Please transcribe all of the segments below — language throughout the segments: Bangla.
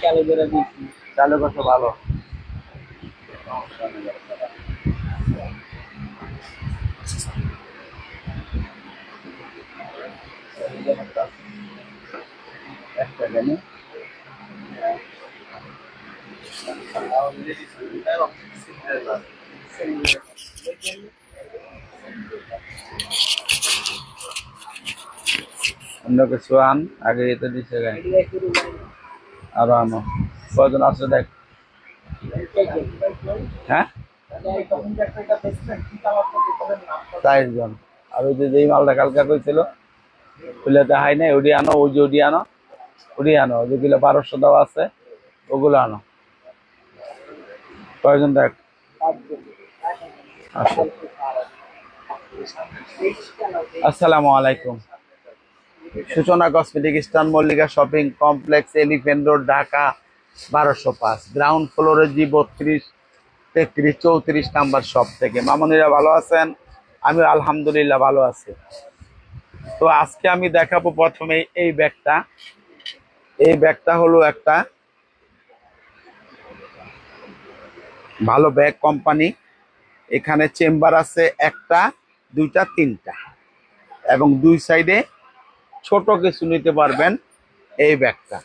চালু করে দিচ্ছি চালু করতে ভালো। একটা জানি। অন্য কিছু আন আগে এটা দিছে গাই আরও আনো কজন আছে দেখ। হ্যাঁ? চার জন আর ওই যে যেই মালটা কালকা কইছিল তো হাই নাই ওডি আনো, ওই যে ওডি আনো ওডি আনো যেগুলো বারোশো দেওয়া আছে, ওগুলো আনো। কয়জন দেখ? আসসালামু আলাইকুম। সূচনা কসমেটিক, স্টান Mallika shopping complex, elephant road, Dhaka, বারোশো পাঁচ। গ্রাউন্ড ফ্লোরে জি বত্রিশ, তেত্রিশ, চৌত্রিশ নাম্বার শপ থেকে। মামনিরা ভালো আছেন? আমি আলহামদুলিল্লাহ ভালো আছি। তো আজকে আমি দেখাবো প্রথমে এই ব্যাগটা। এই ব্যাগটা হলো একটা ভালো ব্যাগ কোম্পানি। এখানে চেম্বার আছে একটা, দুইটা, তিনটা। এবং দুই সাইডে ছোট কিছু নিতে পারবেন এই ব্যাগটা।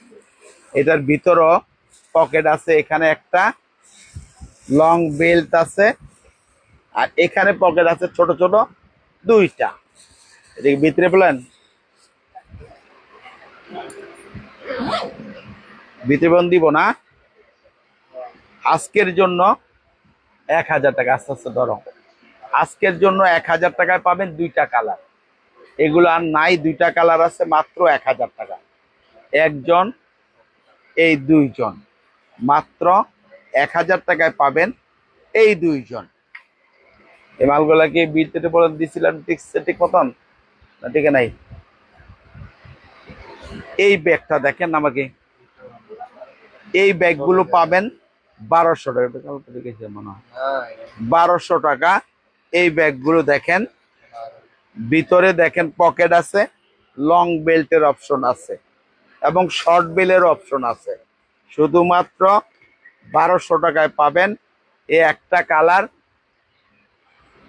এটার ভিতরও পকেট আছে, এখানে একটা লং বেল্ট আছে, আর এখানে পকেট আছে ছোট ছোট দুইটা। এদিকে ভিতরে পেলেন ভিতরে বন দিব না। আজকের জন্য এক হাজার টাকা, আস্তে আস্তে ধরো। আজকের জন্য এক হাজার টাকায় পাবেন দুইটা কালার। এগুলো আর নাই দুইটা কালার আছে মাত্র এক হাজার টাকা। একজন এই দুইজন। মাত্র এক হাজার টাকায় পাবেন এই দুইজন। এই মালগুলা কি বিদ্যুতে বলে দিছিলেন ঠিক ঠিক মতন? না ঠিক নাই? এই ব্যাগটা দেখেন আমাকে। এই ব্যাগগুলো পাবেন বারোশো টাকা। মনে হয়। বারোশো টাকা। এই ব্যাগগুলো দেখেন। ভিতরে দেখেন পকেট আছে লং বেল্টের অপশন আছে এবং শর্ট বেলের অপশন আছে। শুধুমাত্র বারোশো টাকায় পাবেন এ একটা কালার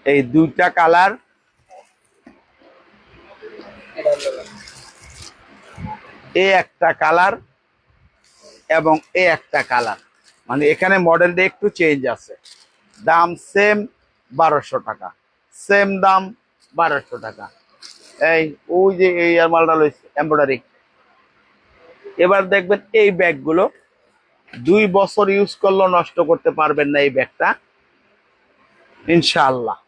এই দুইটা কালার এ একটা কালার এবং এ একটা কালার মানে এখানে মডেলটা একটু চেঞ্জ আছে। দাম সেম বারোশো টাকা। সেম দাম বারোশো টাকা। এই, ওই যে এই আর মালটা লইছে এমব্রয়ডারি এবার দেখবেন এই ব্যাগগুলো দুই বছর ইউজ করলেও নষ্ট করতে পারবেন না এই ব্যাগটা। ইনশাআল্লাহ।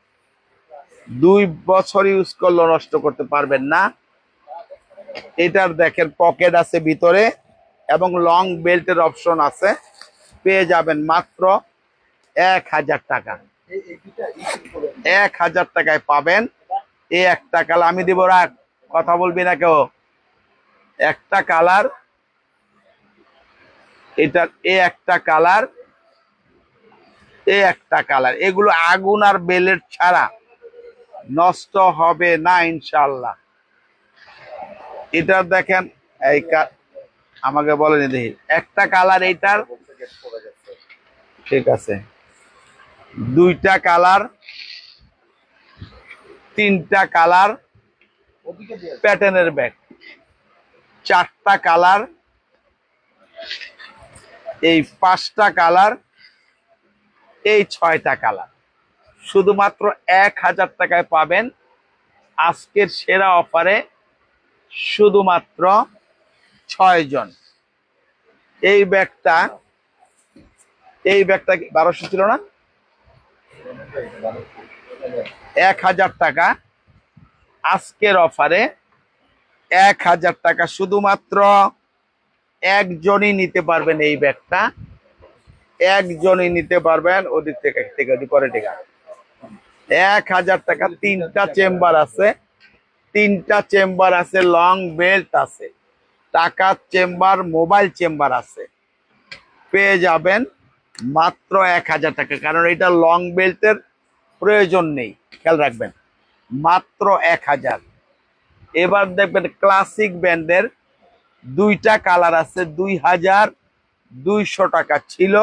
দুই বছর ইউজ করলেও নষ্ট করতে পারবেন না। এটার দেখেন পকেট আছে ভিতরে এবং লং বেল্টের অপশন আছে। পেয়ে যাবেন মাত্র এক হাজার টাকা। এক হাজার টাকায় পাবেন। এই একটা কালার, আমি দিব রাখ কথা বলবি না কেউ। একটা কালার, এটা, এ একটা কালার, এ একটা কালার। এগুলো আগুন আর বেলের ছাড়া নষ্ট হবে না ইনশাল্লাহ এটা দেখেন, এই আমাকে বলেনি দেখি। একটা কালার এইটার, ঠিক আছে। দুইটা কালার তিনটা কালার প্যাটার্নের ব্যাগ। চারটা কালার, এই পাঁচটা কালার, এই ছয়টা কালার। শুধুমাত্র এক হাজার টাকায় পাবেন আজকের সেরা অফারে শুধুমাত্র ছয় জন। এই ব্যাগটা এই ব্যাগটা বারোশো ছিল না? এক হাজার টাকা। আজকের অফারে এক হাজার টাকা। শুধুমাত্র একজনই নিতে পারবেন এই ব্যাগটা। একজনই নিতে পারবেন ওদিক থেকে থেকে, ওদিক পরে টিকা এক হাজার টাকা, তিনটা চেম্বার আছে। তিনটা চেম্বার আছে, লং বেল্ট আছে। টাকার চেম্বার, মোবাইল চেম্বার আছে। পেয়ে যাবেন মাত্র এক হাজার টাকা। কারণ এটা লং বেল্টের প্রয়োজন নেই, খেয়াল রাখবেন। মাত্র এক হাজার। এবার দেখবেন ক্লাসিক ব্যান্ডের দুইটা কালার আছে, দুই হাজার দুইশো টাকা ছিল।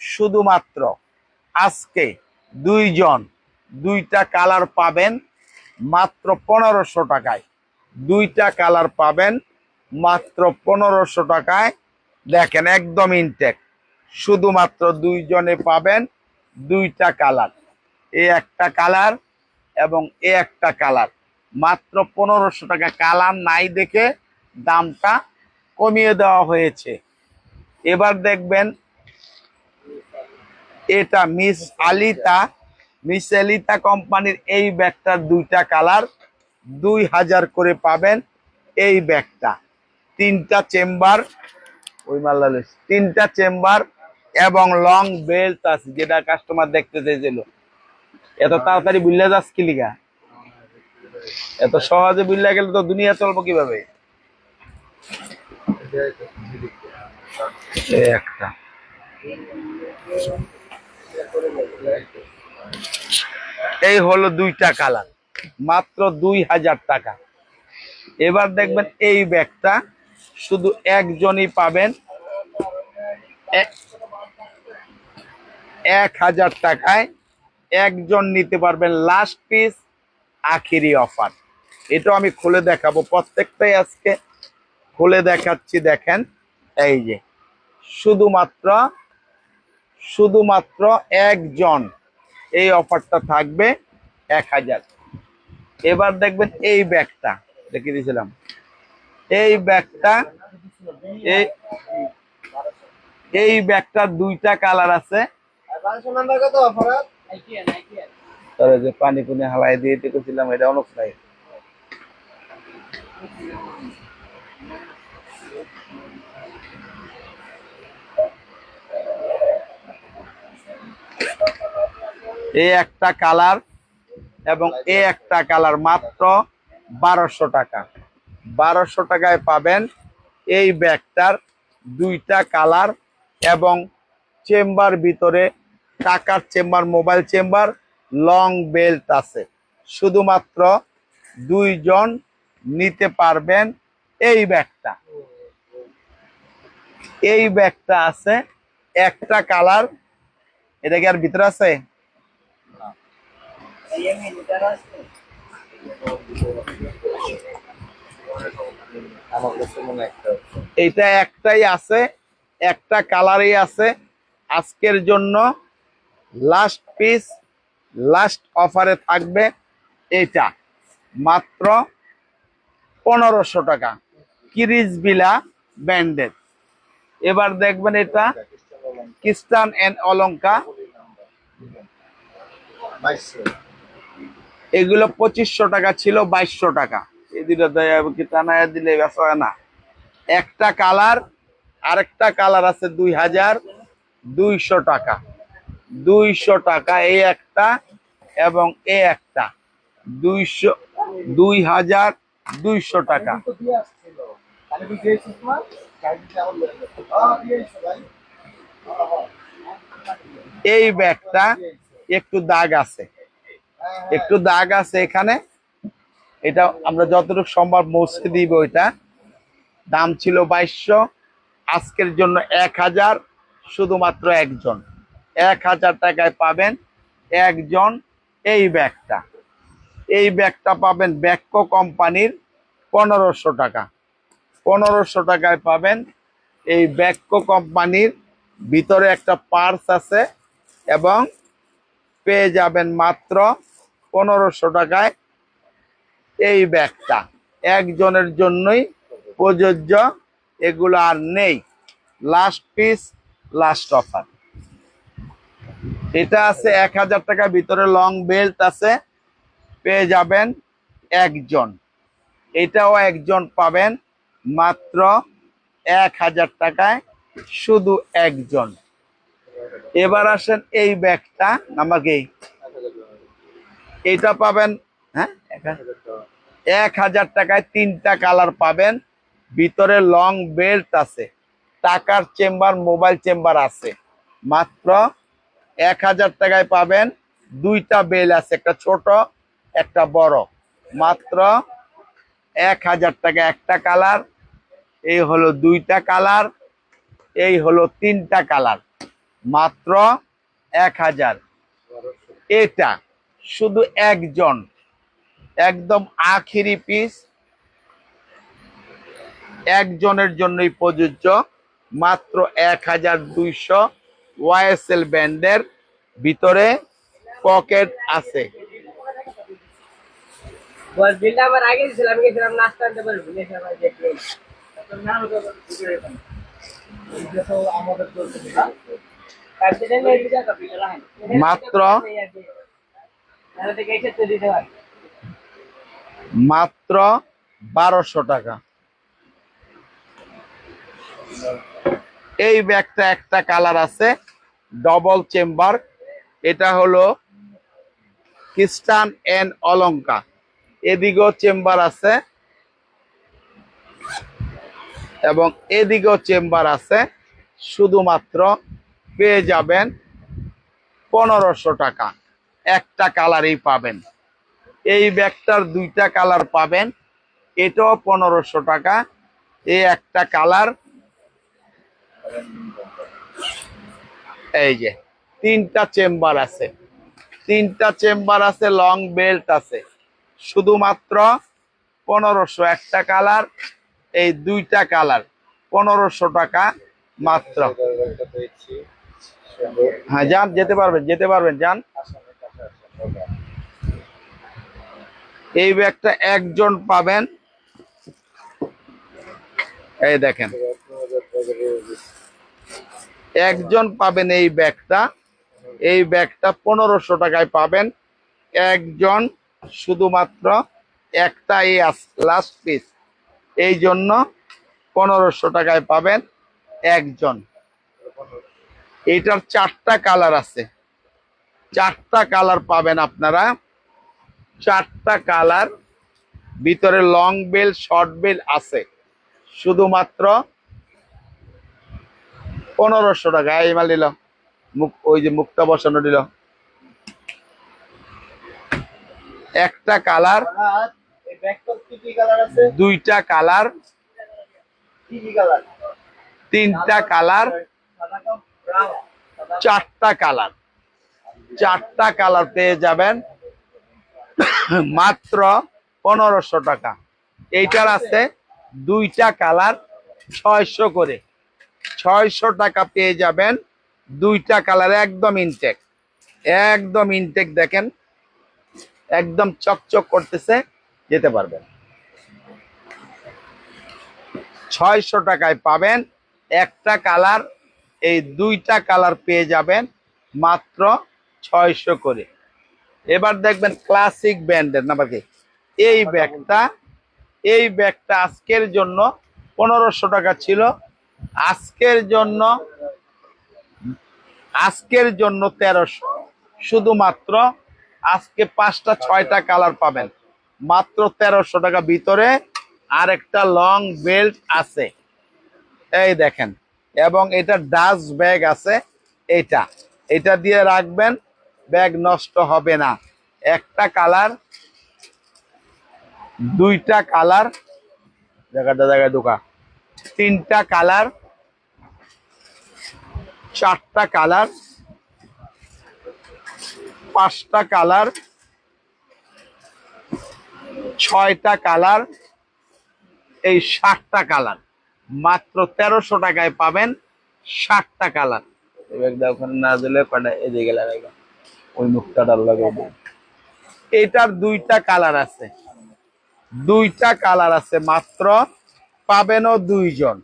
শুধুমাত্র আজকে দুইজন দুইটা কালার পাবেন মাত্র পনেরোশো টাকায়। দুইটা কালার পাবেন মাত্র পনেরোশো টাকায়। দেখেন একদম ইনটেক শুধুমাত্র দুইজনে পাবেন দুইটা কালার এ একটা কালার এবং এ একটা কালার। মাত্র পনেরোশো টাকা কালার নাই দেখে দামটা কমিয়ে দেওয়া হয়েছে। এবার দেখবেন এটা মিস আলিতা মিস আলিতা কোম্পানির এই ব্যাগটার দুইটা কালার, দুই হাজার করে পাবেন এই ব্যাগটা। তিনটা চেম্বার, ওই মাল্লা। তিনটা চেম্বার এবং লং বেল্ট আছে, যেটা কাস্টমার দেখতে চেয়েছিল এত তাড়াতাড়ি বুঝলে যাস কি লিগা? এত সহজে বুঝলে গেলে তো দুনিয়া চলবো কীভাবে? একটা। এই হলো দুইটা কালার, মাত্র দুই হাজার টাকা। এবার দেখবেন এই ব্যাগটা শুধু একজনই পাবেন। এক হাজার টাকায় একজন নিতে পারবেন লাস্ট পিস আখিরি অফার এটাও আমি খুলে দেখাবো প্রত্যেকটাই আজকে। খুলে দেখাচ্ছি, দেখেন, এই যে, শুধুমাত্র শুধুমাত্র একজন এই অফারটা থাকবে এক হাজার। এবার দেখবেন এই ব্যাগটা দেখে দিয়েছিলাম। এই ব্যাগটা, এই ব্যাগটার দুইটা কালার আছে। তাহলে যে পানি পুনি হালাই দিয়ে দেখেছিলাম এটা অনেক নাই। এই একটা কালার এবং এ একটা কালার মাত্র বারোশো টাকা। বারোশো টাকায় পাবেন এই ব্যাগটার দুইটা কালার এবং চেম্বার ভিতরে টাকার chamber, mobile chamber, long belt আছে। শুধুমাত্র দুইজন নিতে পারবেন এই ব্যাগটা। এই ব্যাগটা আছে, একটা কালার। এটা কি আর ভিতরে আছে? এইটা একটাই আছে, একটা কালারই আছে। আজকের জন্য লাস্ট পিস লাস্ট অফারে থাকবে এটা। মাত্র পনেরোশো টাকা। কিরিজ বিলা ব্যান্ডেড এবার দেখবেন এটা খ্রিস্টান এন্ড অলঙ্কা এগুলো পঁচিশশো টাকা ছিল, বাইশশো টাকা। এই দুটো টানায় দিলে হয় না। একটা কালার, আরেকটা কালার আছে দুই হাজার দুইশো টাকা। দুইশো টাকা এই একটা এবং এ একটা। দুইশো, দুই হাজার দুইশো টাকা। এই ব্যাগটা একটু দাগ আছে। একটু দাগ আছে এখানে। এটা আমরা যতটুকু সম্ভব মুছে দিব ওইটা। দাম ছিল বাইশশো। আজকের জন্য এক হাজার, শুধুমাত্র একজন। এক হাজার টাকায় পাবেন একজন এই ব্যাগটা। এই ব্যাগটা পাবেন ব্যাকো কোম্পানির পনেরোশো টাকা। পনেরোশো টাকায় পাবেন এই ব্যাকো কোম্পানির ভিতরে একটা পার্স আছে এবং পেয়ে যাবেন মাত্র পনেরোশো টাকায় এই ব্যাগটা। একজনের জন্যই প্রযোজ্য, এগুলো আর নেই। লাস্ট পিস লাস্ট অফার এটা আছে এক হাজার টাকার ভিতরে লং বেল্ট আছে। পেয়ে যাবেন একজন। এটাও একজন পাবেন মাত্র এক হাজার টাকায়, শুধু একজন। এবার আসেন এই ব্যাগটা আমাকে এটা পাবেন হ্যাঁ এক হাজার টাকায় তিনটা কালার পাবেন, ভিতরে লং বেল্ট আছে। টাকার চেম্বার মোবাইল চেম্বার আছে। মাত্র এক হাজার টাকায় পাবেন। দুইটা বেল আছে, একটা ছোট, একটা বড়। মাত্র এক হাজার টাকা, একটা কালার। এই হলো দুইটা কালার, এই হলো তিনটা কালার। মাত্র এক হাজার। এটা শুধু একজন, একদম আখিরি পিস। একজনের জন্যই প্রযোজ্য, মাত্র এক হাজার দুইশো। ওয়াইএসএল ব্যান্ডের ভিতরে পকেট আছে। মাত্র? মাত্র বারোশো টাকা। এই ব্যাগটা একটা কালার আছে ডবল চেম্বার এটা হলো খ্রিস্টান এন্ড অলঙ্কা এদিকেও চেম্বার আছে এবং এদিকেও চেম্বার আছে, শুধুমাত্র পেয়ে যাবেন পনেরোশো টাকা। একটা কালারই পাবেন। এই ব্যাগটার দুইটা কালার পাবেন, এটাও পনেরোশো টাকা। এই একটা কালার এই যে, তিনটা চেম্বার আছে। তিনটা চেম্বার আছে, লং বেল্ট আছে। শুধুমাত্র পনেরোশো একটা কালার, এই দুইটা কালার পনেরোশো টাকা মাত্র। হ্যাঁ যান, যেতে পারবেন যেতে পারবেন, যান। এই ব্যাগটা একজন পাবেন। এই দেখেন। একজন পাবেন এই ব্যাগটা। এই ব্যাগটা পনেরোশো টাকায় পাবেন। একজন শুধুমাত্র একটা এই লাস্ট পিস এই জন্য পনেরোশো টাকায় পাবেন একজন। এইটার চারটা কালার আছে। চারটা কালার পাবেন আপনারা। চারটা কালার। ভিতরে লং বেল শর্ট বেল আছে। শুধুমাত্র পনেরোশো টাকা, এই মাল দিল মুখ, ওই যে মুখটা বসানো দিল একটা কালার, দুইটা কালার, তিনটা কালার, চারটা কালার। চারটা কালার পেয়ে যাবেন মাত্র পনেরোশো টাকা। এইটার আছে দুইটা কালার, ছয়শো করে। ছয়শো টাকা পেয়ে যাবেন দুইটা কালার, একদম ইনটেক একদম ইনটেক দেখেন, একদম চকচক করতেছে, যেতে পারবেন। ছয়শো টাকায় পাবেন একটা কালার, এই দুইটা কালার পেয়ে যাবেন মাত্র ছয়শো করে। এবার দেখবেন ক্লাসিক ব্র্যান্ডের নাম্বার কি? এই ব্যাগটা এই ব্যাগটা আজকের জন্য পনেরোশো টাকা ছিল আজকের জন্য আজকের জন্য তেরোশো। শুধুমাত্র আজকে পাঁচটা, ছয়টা কালার পাবেন। মাত্র তেরোশো টাকা ভিতরে আর একটা লং বেল্ট আছে। এই দেখেন, এবং এটা ডাস্ট ব্যাগ আছে এটা এটা দিয়ে রাখবেন ব্যাগ নষ্ট হবে না। একটা কালার, দুইটা কালার। জায়গাটা, জায়গায় ঢোকা। তিনটা কালার চারটা কালার পাঁচটা কালার ছয়টা কালার এই ষাটটা কালার। মাত্র তেরোশো টাকায় পাবেন ষাটটা কালার। ওখানে না দিলে কটা এদিকে লাগাইবা ওই মুখটা লাগাই এটার দুইটা কালার আছে। দুইটা কালার আছে মাত্র পাবেনও দুইজন।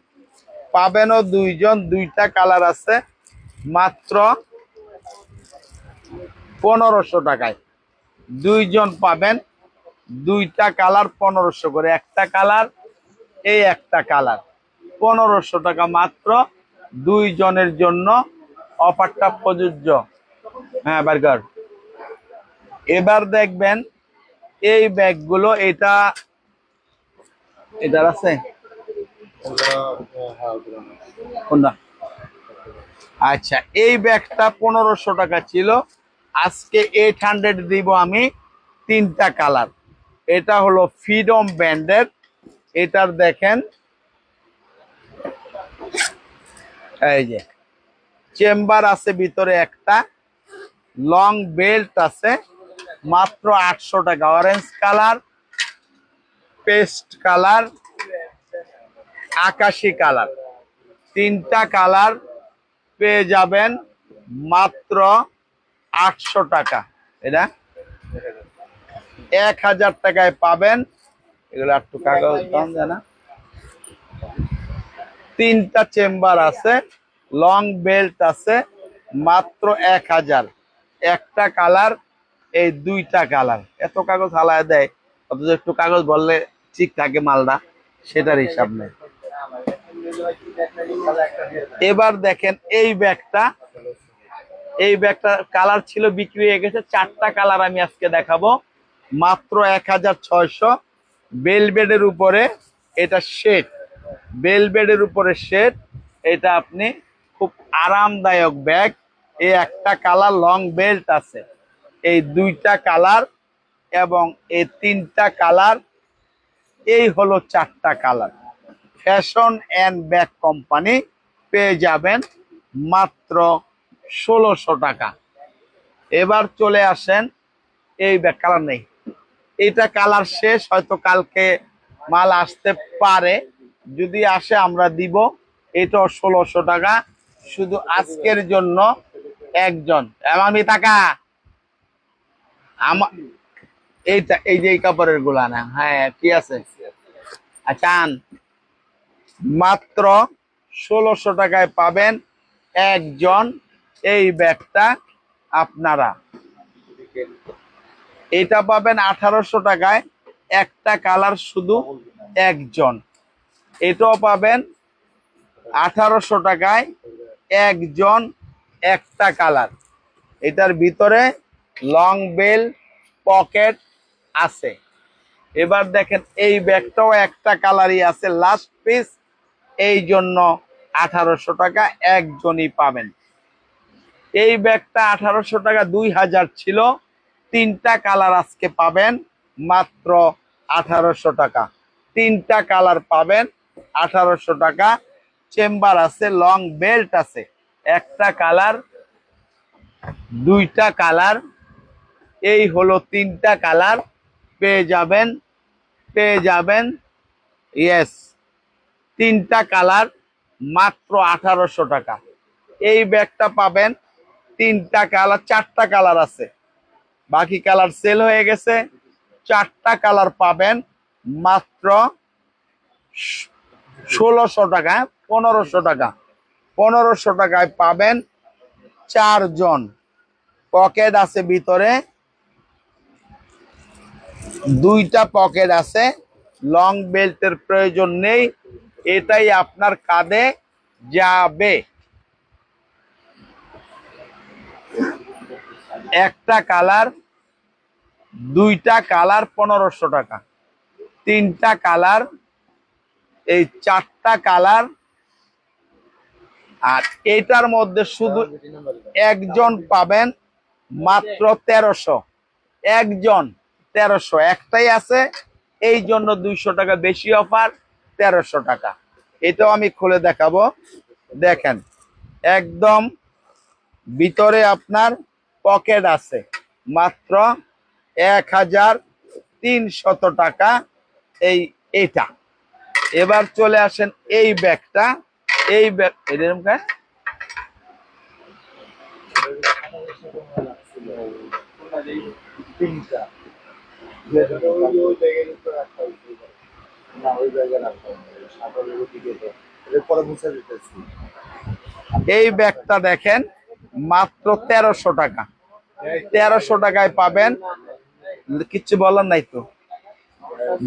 পাবেনও দুইজন, দুইটা কালার আছে, মাত্র পনেরোশো টাকায়। দুইজন পাবেন, দুইটা কালার পনেরোশো করে। একটা কালার, এই একটা কালার। পনেরোশো টাকা মাত্র দুইজনের জন্য অফারটা প্রযোজ্য। হ্যাঁ বার্গার। এবার দেখবেন, এই ব্যাগগুলো, এটা, এটার আছে? আচ্ছা এই ব্যাগটা পনেরোশো টাকা ছিল। আজকে এইট হান্ড্রেড দিব আমি তিনটা কালার। এটা হলো ফ্রিডম ব্যান্ডের এটার দেখেন, এই যে, চেম্বার আছে ভিতরে একটা লং বেল্ট আছে, মাত্র আটশো টাকা। অরেঞ্জ কালার পেস্ট কালার আকাশি কালার। তিনটা কালার পেয়ে যাবেন মাত্র আটশো টাকা। এটা এক হাজার টাকায় পাবেন। এগুলো একটু কাগজ দাম দেয় না তিনটা চেম্বার আছে, লং বেল্ট আছে, মাত্র এক হাজার। একটা কালার, এই দুইটা কালার। এত কাগজ হালায় দেয়, অথচ একটু কাগজ বললে ঠিক থাকে মালটা, সেটার হিসাব নেই। এবার দেখেন এই ব্যাগটা। এই ব্যাগটা কালার ছিল, বিক্রি হয়ে গেছে। চারটা কালার আমি আজকে দেখাবো। মাত্র এক হাজার ছয়শো। বেলবেডের উপরে এটা শেড। বেলবেডের উপরে শেড। এটা আপনি খুব আরামদায়ক ব্যাগ। এই একটা কালার লং বেল্ট আছে। এই দুইটা কালার এবং এই তিনটা কালার। এই হলো চারটা colour. Fashion and bag company পেয়ে যাবেন মাত্র ষোলোশো টাকা। এবার চলে আসেন এই ব্যাগ কালার নেই এইটা কালার শেষ, হয়তো কালকে মাল আসতে পারে। যদি আসে আমরা দিব। এটাও ষোলোশো টাকা। শুধু আজকের জন্য একজন। আমি টাকা। আমার এইটা এই যে এই কাপড়েরগুলা না। হ্যাঁ কি আছে? আচ্ছা। মাত্র ষোলোশো টাকায় পাবেন একজন এই ব্যাগটা আপনারা। এটা পাবেন আঠারোশো টাকায়, একটা কালার শুধু একজন। এটাও পাবেন আঠারোশো টাকায়, একজন, একটা কালার। এটার ভিতরে লং বেল পকেট আছে। এবার দেখেন, এই ব্যাগটাও একটা কালারই আছে, লাস্ট পিস এই জন্য আঠারোশো টাকা একজনই পাবেন। এই ব্যাগটা আঠারোশো টাকা দুই হাজার ছিল, তিনটা কালার আজকে পাবেন, মাত্র আঠারোশো টাকা। তিনটা কালার পাবেন, আঠারোশো টাকা। চেম্বার আছে, লং বেল্ট আছে, একটা কালার, দুইটা কালার। এই হলো তিনটা কালার, পেয়ে যাবেন পেয়ে যাবেন ইয়েস তিনটা কালার মাত্র আঠারোশো টাকা। এই ব্যাগটা পাবেন তিনটা কালার, চারটা কালার আছে। বাকি কালার সেল হয়ে গেছে। চারটা কালার পাবেন মাত্র ষোলোশো টাকা, পনেরোশো টাকা। পনেরোশো টাকায় পাবেন চারজন। পকেট আছে ভিতরে। দুইটা পকেট আছে। লং বেল্টের প্রয়োজন নেই। এটাই আপনার কাঁধে যাবে। একটা কালার, দুইটা কালার পনেরোশো টাকা। তিনটা কালার, এই চারটা কালার। আর এটার মধ্যে শুধু একজন পাবেন মাত্র তেরোশো। একজন তেরোশো। একটাই আছে, এই জন্য দুইশো টাকা বেশি অফার। তেরোশো টাকা। এটাও আমি খুলে দেখাবো। দেখেন, একদম ভিতরে আপনার পকেট আছে। মাত্র এক হাজার তিনশত টাকা এই এটা। এবার চলে আসেন এই ব্যাগটা। এই ব্যাগ এরকম? তিনটা ওই ওই ব্যাগের উপর রাখা হয়েছে এই ব্যাগটা দেখেন, মাত্র তেরোশো টাকা। তেরোশো টাকায় পাবেন। কিচ্ছু বলার নাই তো।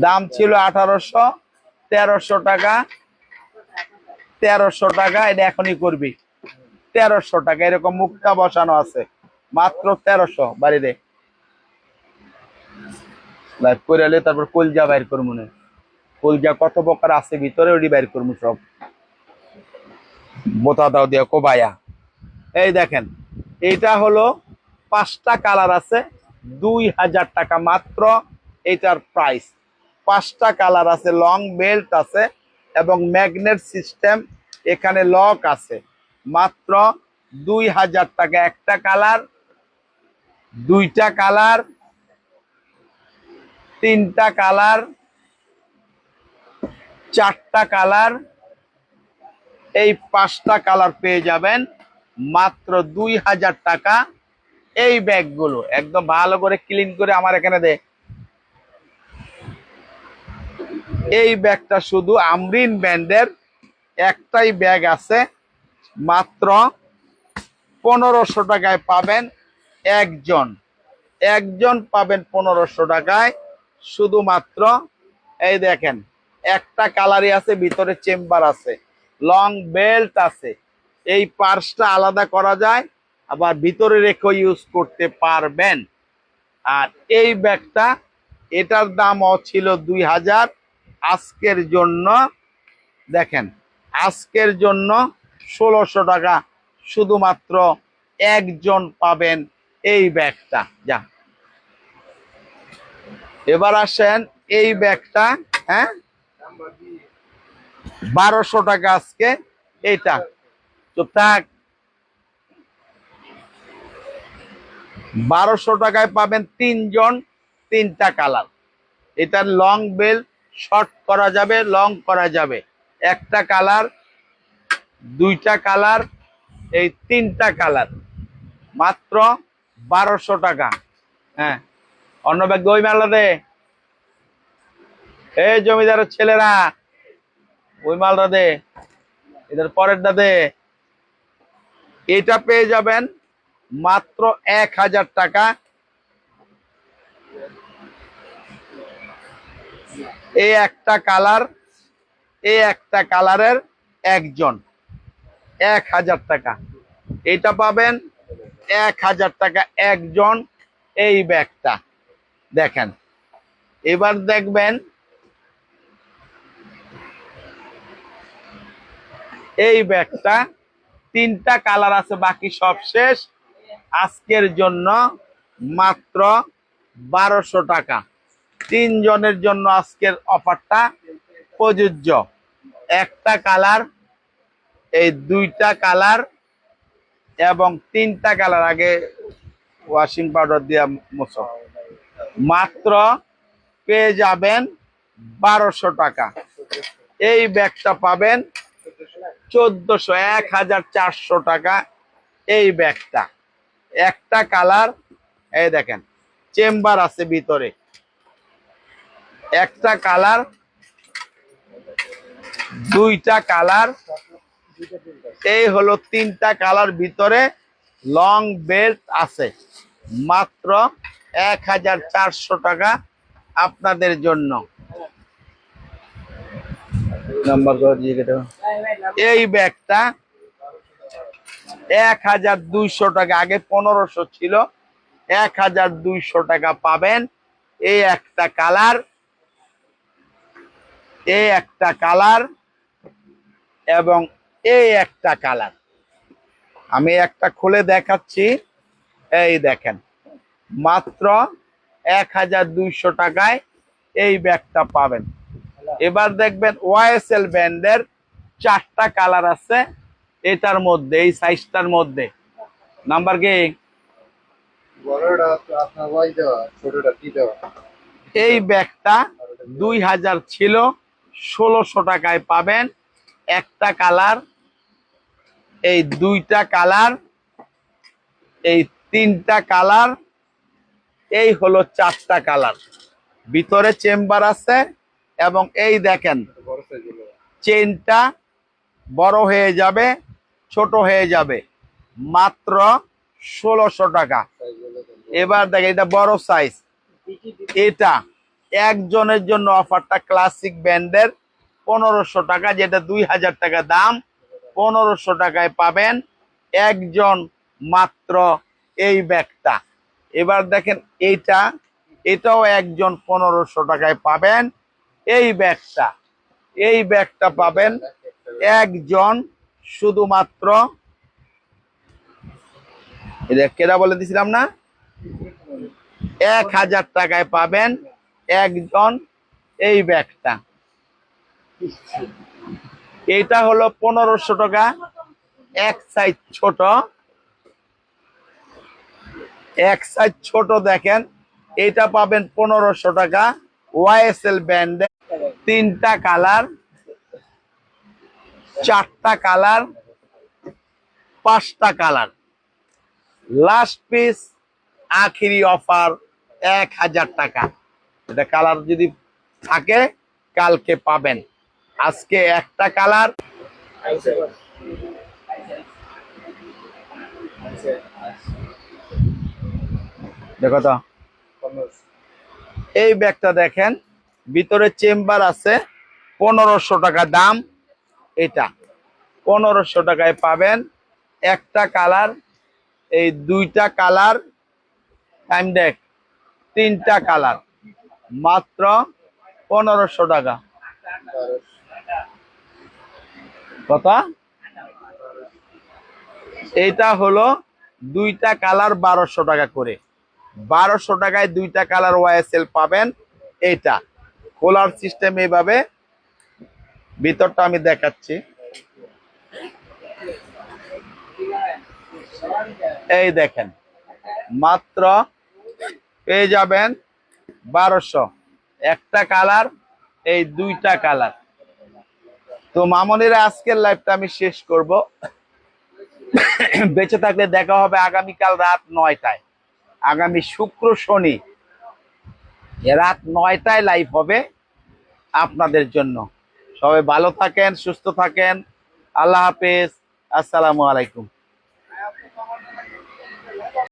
দাম ছিল আঠারোশো, তেরোশো টাকা। তেরোশো টাকা, এটা এখনই করবি। তেরোশো টাকা, এরকম মুখটা বসানো আছে। মাত্র তেরোশো, বাড়িতে। লাইভ করে তারপর কলজা বাইর করব না কলজা কত প্রকার আছে ভিতরে, ওটি বাইর করব সব। বোতা দাও দিয়া, কোবায়া। এই দেখেন এটা হলো পাঁচটা কালার আছে, দুই হাজার টাকা মাত্র এটার প্রাইস। পাঁচটা কালার আছে, লং বেল্ট আছে এবং ম্যাগনেট সিস্টেম এখানে লক আছে। মাত্র দুই হাজার টাকা একটা কালার, দুইটা কালার, তিনটা কালার চারটা কালার, এই পাঁচটা কালার পেয়ে যাবেন। মাত্র দুই হাজার টাকা এই ব্যাগগুলো। একদম ভালো করে ক্লিন করে আমার এখানে দে। এই ব্যাগটা শুধু আমরিন ব্যান্ডের একটাই ব্যাগ আছে। মাত্র পনেরোশো টাকায় পাবেন একজন। একজন পাবেন পনেরোশো টাকায়। শুধুমাত্র এই দেখেন একটা কালারই আছে, ভিতরে চেম্বার আছে, লং বেল্ট আছে। এই পার্সটা আলাদা করা যায়, আবার ভিতরে রেখে ইউজ করতে পারবেন। আর এই ব্যাগটা, এটার দামও ছিল দুই হাজার। আজকের জন্য, দেখেন, আজকের জন্য ষোলোশো টাকা শুধুমাত্র একজন পাবেন এই ব্যাগটা। যা। এবার আসেন এই ব্যাগটা হ্যাঁ? বারোশো টাকা আজকে এইটা। তো থাক। বারোশো টাকায় পাবেন তিনজন, তিনটা কালার। এটার লং বেল শর্ট করা যাবে লং করা যাবে। একটা কালার, দুইটা কালার, এই তিনটা কালার। মাত্র বারোশো টাকা। হ্যাঁ। অন্য ব্যাগ ওই মেলা দে। এই জমিদারের ছেলেরা, ওই মালটা দে, এদের পরেরটা দে। এটা পেয়ে যাবেন মাত্র এক হাজার টাকা। এই একটা কালার এই একটা কালারের একজন। এক হাজার টাকা। এটা পাবেন এক হাজার টাকা একজন এই ব্যাগটা। দেখেন। এবার দেখবেন এই ব্যাগটা তিনটা কালার আছে, বাকি সব শেষ। আজকের জন্য মাত্র বারোশো টাকা। তিনজনের জন্য আজকের অফারটা প্রযোজ্য। একটা কালার, এই দুইটা কালার এবং তিনটা কালার। আগে ওয়াশিং পাউডার দিয়ে মোছো। মাত্র পেয়ে যাবেন বারোশো টাকা। এই ব্যাগটা পাবেন চোদ্দশো, এক হাজার চারশো টাকা এই ব্যাগটা। একটা কালার, এই দেখেন, চেম্বার আছে ভিতরে। একটা কালার, দুইটা কালার, এই হলো তিনটা কালার ভিতরে লং বেল্ট আছে। মাত্র এক হাজার চারশো টাকা আপনাদের জন্য। নাম্বার করে দিয়ে এই ব্যাগটা এক হাজার দুইশো টাকা, আগে পনেরোশো ছিল। এক হাজার দুইশো টাকা পাবেন। এই একটা কালার, এই একটা কালার এবং এই একটা কালার। আমি একটা খুলে দেখাচ্ছি। এই দেখেন, মাত্র এক হাজার দুইশো টাকায় এই ব্যাগটা পাবেন। এবার দেখবেন ওয়াইএসএল ব্যান্ডের চারটা কালার আছে। এটার মধ্যে এই সাইজটার মধ্যে। নাম্বার কি? এই ব্যাগটা দুই হাজার ছিল ষোলোশো টাকায় পাবেন। একটা কালার এই দুইটা কালার এই তিনটা কালার এই হলো চারটা কালার। ভিতরে চেম্বার আছে এবং এই দেখেন চেনটা বড় হয়ে যাবে, ছোট হয়ে যাবে, মাত্র ষোলোশো টাকা। এবার দেখ এটা বড় সাইজ এটা একজনের জন্য অফারটা ক্লাসিক ব্র্যান্ডের, পনেরোশো টাকা, যেটা দুই হাজার টাকা দাম, পনেরোশো টাকায় পাবেন একজন মাত্র এই ব্যাগটা। এবার দেখেন এইটা এটাও একজন পনেরোশো টাকায় পাবেন। এই ব্যাগটা এই ব্যাগটা পাবেন একজন শুধুমাত্র। কেটা বলে দিছিলাম না? এক হাজার টাকায় পাবেন একজন এই ব্যাগটা। এইটা হলো পনেরোশো টাকা, এক সাইজ ছোট। এক সাইজ ছোট দেখেন এটা পাবেন পনেরোশো টাকা। ওয়াইএসএল ব্যান্ডে তিনটা কালার, চারটা কালার, পাঁচটা কালার। লাস্ট পিস আখিরি অফার এক হাজার টাকা। এটা কালার যদি থাকে, কালকে পাবেন। আজকে একটা কালার। দেখো তো। এই ব্যাগটা দেখেন, ভিতরে চেম্বার আছে, পনেরোশো টাকা দাম এটা। পনেরোশো টাকায় পাবেন একটা কালার, এই দুইটা কালার টাইম দেখ তিনটা কালার। মাত্র পনেরোশো টাকা। কথা? এটা হলো দুইটা কালার বারোশো টাকা করে। বারোশো টাকায় দুইটা কালার ওয়াইএসএল পাবেন। এটা খোলার সিস্টেম এইভাবে। ভিতরটা আমি দেখাচ্ছি। এই দেখেন। মাত্র পেয়ে যাবেন বারোশো। একটা কালার, এই দুইটা কালার। তো মামনির, আজকের লাইভটা আমি শেষ করব। বেঁচে থাকলে দেখা হবে আগামীকাল রাত নয়টায়। আগামী শুক্র শনি রাত নয়টায় লাইভ হবে আপনাদের জন্য। সবাই ভালো থাকেন, সুস্থ থাকেন। আল্লাহ হাফেজ। আসসালামু আলাইকুম।